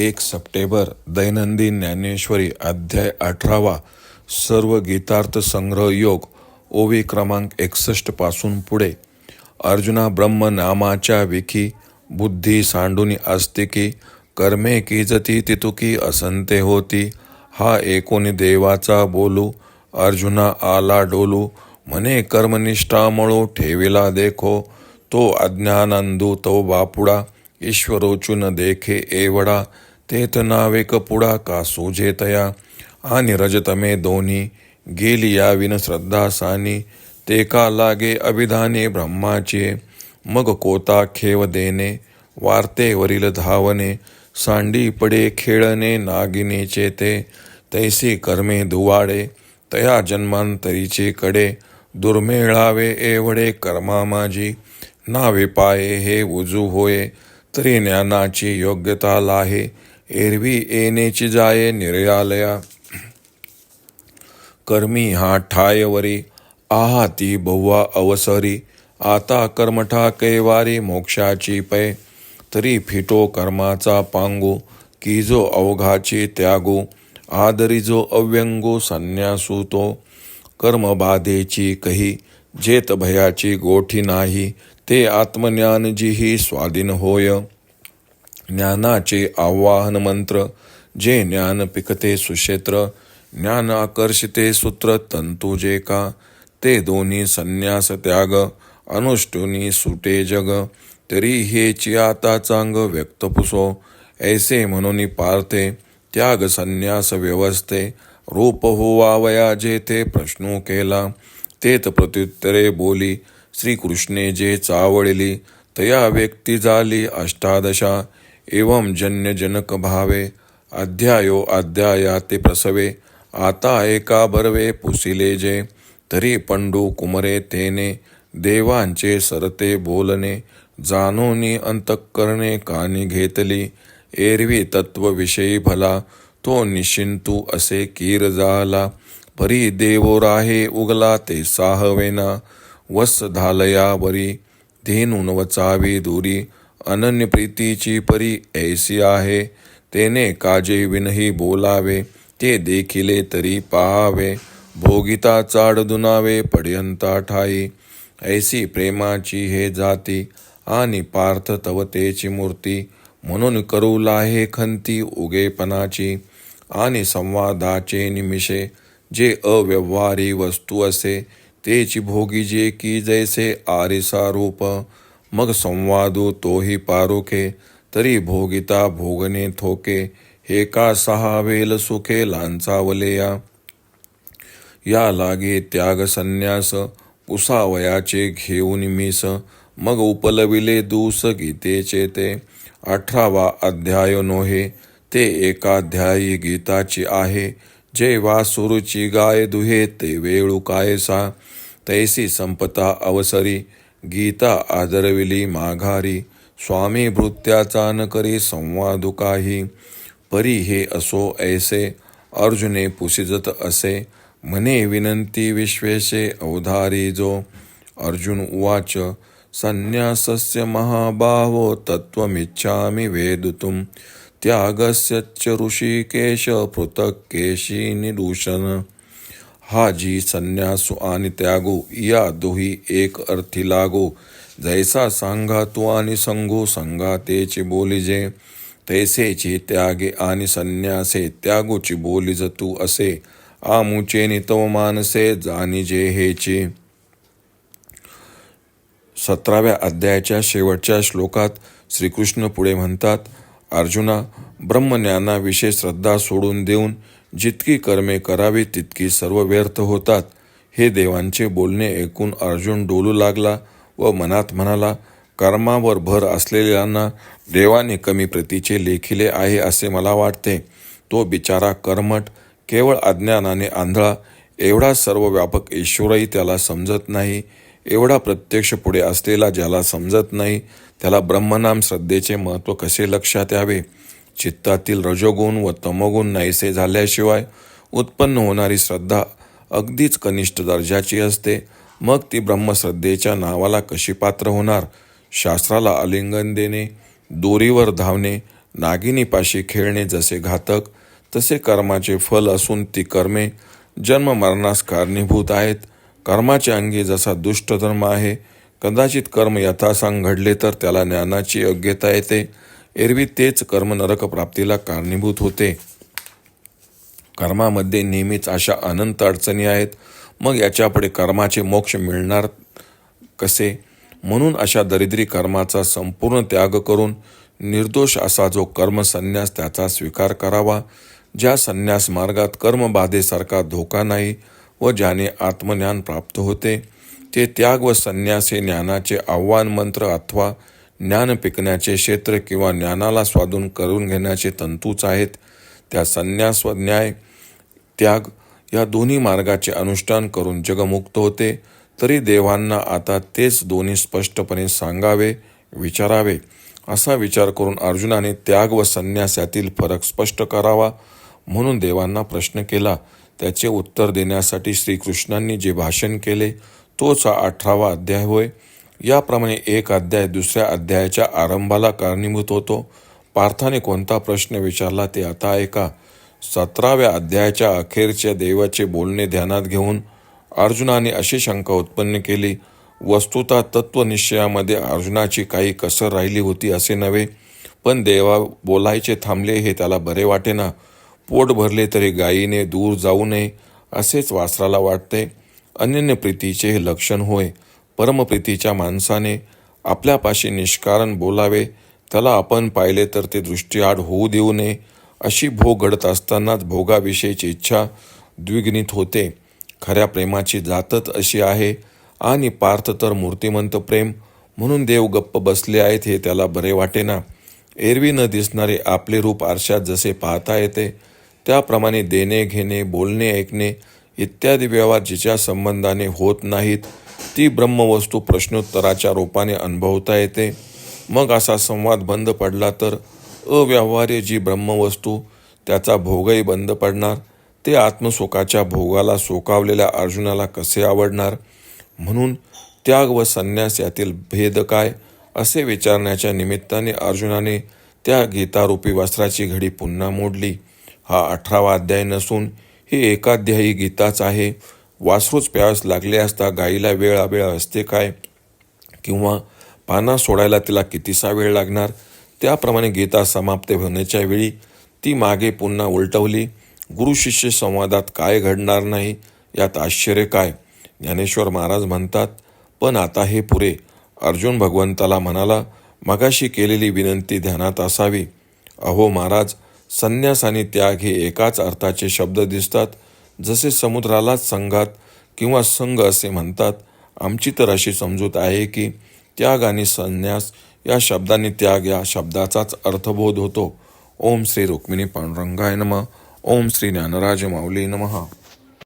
एक सप्टेंबर दैनंदिन ज्ञानेश्वरी अध्याय अठरावा सर्व गीतार्थ संग्रह योग ओवी क्रमांक एकसष्टपासून पुढे. अर्जुना ब्रह्म नामाच्या विखी बुद्धी सांडूनी आस्तिकी कर्मे कीजती तितुकी असंते होती. हा एकोणी देवाचा बोलू अर्जुना आला डोलू म्हणे कर्मनिष्ठा मळू ठेविला देखो तो अज्ञानंदू तो बापुडा ईश्वरोचून देखे एवढा. नावे कपुडा का सोजे तया आणि रजतमे दोन्ही गेली या विन श्रद्धा सानी ते का लागे अभिधाने ब्रह्माचे मग कोता खेव देणे वार्तेवरील धावणे सांडी पडे खेळणे नागिनीचे ते तैसी कर्मे दुवाडे तया जन्मांतरीचे कडे दुर्मिळावे एवढे कर्मा माझी नावे पाये हे उजू होये तरी ज्ञानाची योग्यता लाहे एरवी येणेची जाये निर्यालया। कर्मी हा ठायवरी आहा ती बहुवा अवसरी। आता कर्मठा कैवारी मोक्षाची पै तरी फिटो कर्माचा पांगू की जो अवघाची त्यागू आदरी जो अव्यंगो संन्यासू तो। कर्मबाधेची कही जेत भयाची गोठी नाही ते आत्मज्ञानजीही स्वाधीन होय। ज्ञानाचे आवाहन मंत्र जे ज्ञान पिकते सुक्षेत्र ज्ञान आकर्षिते सूत्र तंतू जे का ते दोन्ही संन्यास त्याग अनुष्टुनी सुटे जग तरी हेची आता चांग व्यक्त पुसो ऐसे म्हणून पार्थे त्याग संन्यास व्यवस्थे रूप होवावया जे ते प्रश्नो केला तेत प्रत्युत्तरे बोली श्रीकृष्णे जे चावळली तया व्यक्ती झाली अष्टादशा एवं जन्यजनक भावे अध्यायो अध्याया ते प्रसवे आता एका बरवे पुसिले जे तरी पंडू कुमरे तेने देवांचे सरते बोलणे जाणोनी अंतःकरणे कानी घेतली एरवी तत्वविषयी भला तो निशिंतू असे कीर झाला परी देवो राहे उगला ते साहवेना वस धालया वरी धेनून वचावी दुरी अनन्य प्रीतीची परी ऐसी आहे. तेने काजे विनही बोलावे ते देखिले तरी पाहावे. भोगिता चाड दुनावे पड्यंता ठाई. ऐसी प्रेमाची हे जाती आणि पार्थ तवतेची मूर्ती. म्हणून करू लाहे खंती उगेपणाची. आणि संवादाचे निमिषे जे अव्यवहारी वस्तू असे तेची भोगी जे की जैसे आरिसा रूप. मग संवादो तोही पारुखे तरी भोगिता भोगणे थोके हे का सहा वेल सुखे लांचावलेया या लागे त्याग संन्यास उसावयाचे घेऊन मीस मग उपलविले दूस गीतेचे ते अठरावा अध्याय नोहे ते एकाध्यायी गीताची आहे जे वासुरुची गाय दुहे ते वेळू कायसा. तैसी संपता अवसरी गीता आदरविली माघारी स्वामी भृत्याचा न करी संवादू काही परी हे असो ऐसे अर्जुने पुसिजत असे म्हणे विनंती विश्वेशे अवधारी जो अर्जुन उवाच संन्यासस्य महाबाहो तत्त्वमिच्छामि वेदितुं त्यागस्य च ऋषिकेश पृथक् केशी निदूषण हा जी संन्यासू आणि त्यागो या दोही एक अर्थी लागो जैसा सांगा तू आणि संगो संगा तेची बोलिजे तैसेची त्यागे आणि संन्यासे त्यागोची बोलिज तू असे आमुचे नितव मानसे जाणीजे हेचे सतराव्या अध्यायाच्या शेवटच्या श्लोकात श्रीकृष्ण पुढे म्हणतात अर्जुना ब्रह्मज्ञानाविषयी श्रद्धा सोडून देऊन जितकी कर्मे करावी तितकी सर्व व्यर्थ होतात. हे देवांचे बोलणे ऐकून अर्जुन डोलू लागला व मनात म्हणाला कर्मावर भर असलेल्यांना देवाने कमी प्रतीचे लेखिले आहे असे मला वाटते. तो बिचारा कर्मठ केवळ अज्ञानाने आंधळा एवढा सर्व व्यापक ईश्वरही त्याला समजत नाही. एवढा प्रत्यक्ष पुढे असलेला ज्याला समजत नाही त्याला ब्रह्मनाम श्रद्धेचे महत्त्व कसे लक्षात यावे? चित्तातील रजोगुण व तमोगुण नाहीसे झाल्याशिवाय उत्पन्न होणारी श्रद्धा अगदीच कनिष्ठ दर्जाची असते. मग ती ब्रह्मश्रद्धेच्या नावाला कशी पात्र होणार? शास्त्राला आलिंगन देणे दोरीवर धावणे नागिनीपाशी खेळणे जसे घातक तसे कर्माचे फल असून ती कर्मे जन्म मरणास कारणीभूत आहेत. कर्माच्या अंगी जसा दुष्ट धर्म आहे कदाचित कर्म यथासांग घडले तर त्याला ज्ञानाची योग्यता येते. एरवी तेच कर्म नरक प्राप्तीला कारणीभूत होते. कर्मामध्ये नेहमीच अशा अनंत अडचणी आहेत. मग याच्यापुढे कर्माचे मोक्ष मिळणार कसे? म्हणून अशा दरिद्री कर्माचा संपूर्ण त्याग करून निर्दोष असा जो कर्मसन्यास त्याचा स्वीकार करावा ज्या संन्यास मार्गात कर्मबाधेसारखा धोका नाही व ज्याने आत्मज्ञान प्राप्त होते ते त्याग व संन्यास हे ज्ञानाचे आव्हान मंत्र अथवा ज्ञान पिकण्याचे क्षेत्र किंवा ज्ञानाला स्वाधून करून घेण्याचे तंतूच आहेत. त्या संन्यास व न्याय त्याग या दोन्ही मार्गाचे अनुष्ठान करून जगमुक्त होते. तरी देवांना आता तेच दोन्ही स्पष्टपणे सांगावे विचारावे. असा विचार करून अर्जुनाने त्याग व संन्यास यातील फरक स्पष्ट करावा म्हणून देवांना प्रश्न केला. त्याचे उत्तर देण्यासाठी श्रीकृष्णांनी जे भाषण केले तोच हा अठरावा अध्याय होय. याप्रमाणे एक अध्याय दुसऱ्या अध्यायाच्या आरंभाला कारणीभूत होतो. पार्थाने कोणता प्रश्न विचारला ते आता ऐका. सतराव्या अध्यायाच्या अखेरच्या देवाचे बोलणे ध्यानात घेऊन अर्जुनाने अशी शंका उत्पन्न केली वस्तुता तत्त्वनिश्चयामध्ये अर्जुनाची काही कसर राहिली होती असे नव्हे पण देवा बोलायचे थांबले हे त्याला बरे वाटेना. पोट भरले तरी गायीने दूर जाऊ नये असेच वासराला वाटते. अनन्य प्रीतीचे हे लक्षण होय. परमप्रीतीच्या माणसाने आपल्यापाशी निष्कारण बोलावे. त्याला आपण पाहिले तर ते दृष्टीआड होऊ देऊ नये अशी भोग घडत असतानाच भोगाविषयीची इच्छा द्विग्नित होते. खऱ्या प्रेमाची जातच अशी आहे आणि पार्थ तर मूर्तिमंत प्रेम. म्हणून देव गप्प बसले आहेत हे त्याला बरे वाटेना. एरवी न दिसणारे आपले रूप आरशात जसे पाहता येते त्याप्रमाणे देणे घेणे बोलणे ऐकणे इत्यादी व्यवहार जिच्या संबंधाने होत नाहीत ती ब्रह्मवस्तू प्रश्नोत्तराच्या रूपाने अनुभवता येते. मग असा संवाद बंद पडला तर अव्यवहार्य जी ब्रह्मवस्तू त्याचा भोगही बंद पडणार ते आत्मसुखाच्या भोगाला सोकावलेल्या अर्जुनाला कसे आवडणार? म्हणून त्याग व संन्यास यातील भेद काय? असे विचारण्याच्या निमित्ताने अर्जुनाने त्या गीतारूपी वस्त्राची घडी पुन्हा मोडली. हा अठरावा अध्याय नसून हे एकाध्यायी गीताच आहे. वासरूच प्यास लागले असता गाईला वेळ वेळ असते काय? किंवा पाना सोडायला तिला कितीसा वेळ लागणार? त्याप्रमाणे गीता समाप्त होण्याच्या वेळी ती मागे पुन्हा उलटवली. गुरु शिष्य संवादात काय घडणार नाही? यात आश्चर्य काय? ज्ञानेश्वर महाराज म्हणतात पण आता हे पुरे. अर्जुन भगवंताला म्हणाला मगाशी केलेली विनंती ध्यानात असावी. अहो महाराज संन्यास आणि त्याग हे एकाच अर्थाचे शब्द दिसतात. जसे समुद्रालाच संघात किंवा संघ असे म्हणतात. आमची तर अशी समजूत आहे की त्याग आणि संन्यास या शब्दाने त्याग या शब्दाचाच अर्थबोध होतो. ओम श्री रुक्मिणी पांडुरंगाय नम. ओम श्री ज्ञानराज माऊली नमः.